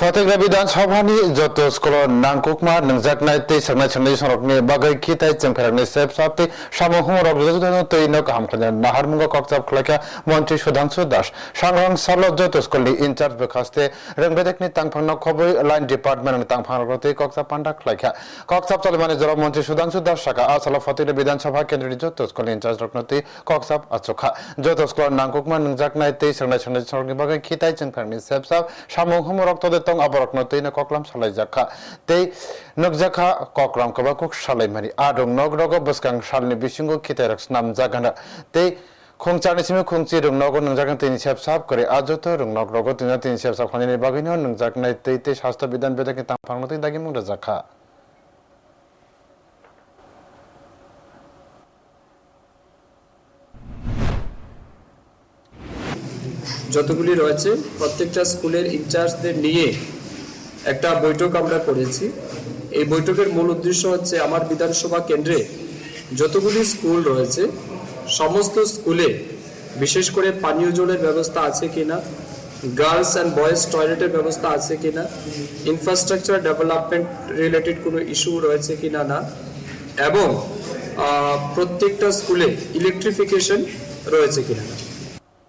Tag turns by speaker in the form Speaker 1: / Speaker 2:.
Speaker 1: Fatik Bidan Sabhani Joto Skolo Nangkukma Nangjaknai Te Sangnai Sangnai Sorokni Bagai Kitai Jengkarangni Sep Sapti Samo Humorok Jodano Tei Nok Hamkhanya Nahar Munga Kokchap Khlaka Mantri Sudhanshu Das Sangrang Salo Joto Skolni In Charge Bekaste Rengbedekni Tangphangna Khoboi Line Department ni Tangphang Rote Kokchap Panda Khlaka Kokchap Chalimani Jora Mantri Sudhanshu Das Saka Asala Fatik Bidan Sabha Kendri Joto Skolni In Charge Roknoti Kokchap Achokha Joto Skolo Nangkukma Nangjaknai Te Sangnai Sangnai Sorokni Bagai Kitai Jengkarangni Sep Sap Samo Humorok Tode tong aborok no tei na koklam salai jakha tei nukjakha koklam kaba kok salai mani adong nogrogo buskang salni bisingo kiterak snam jagana tei simi khongchi rung nogo nungjakan tei sep sap করে আজত রং নগ্রগ তিন তিন shape সাপ খানি বাগিন নংজাক নাই তৈ তৈ স্বাস্থ্য বিধান বেদাকে তাং ফাংনো তৈ দাগি মুংরা জাখা
Speaker 2: যতগুলি রয়েছে, প্রত্যেকটা স্কুলের ইনচার্জদের নিয়ে একটা বৈঠক আমরা করেছি এই বৈঠকের মূল উদ্দেশ্য হচ্ছে, আমার বিধানসভা কেন্দ্রে যতগুলি স্কুল রয়েছে, সমস্ত স্কুলে বিশেষ করে পানীয় জলের ব্যবস্থা আছে কিনা, গার্লস অ্যান্ড বয়েজ টয়লেটের ব্যবস্থা আছে কিনা ইনফ্রাস্ট্রাকচার ডেভেলপমেন্ট রিলেটেড কোনো ইস্যু রয়েছে কিনা না, এবং প্রত্যেকটা স্কুলে ইলেকট্রিফিকেশন রয়েছে কিনা না।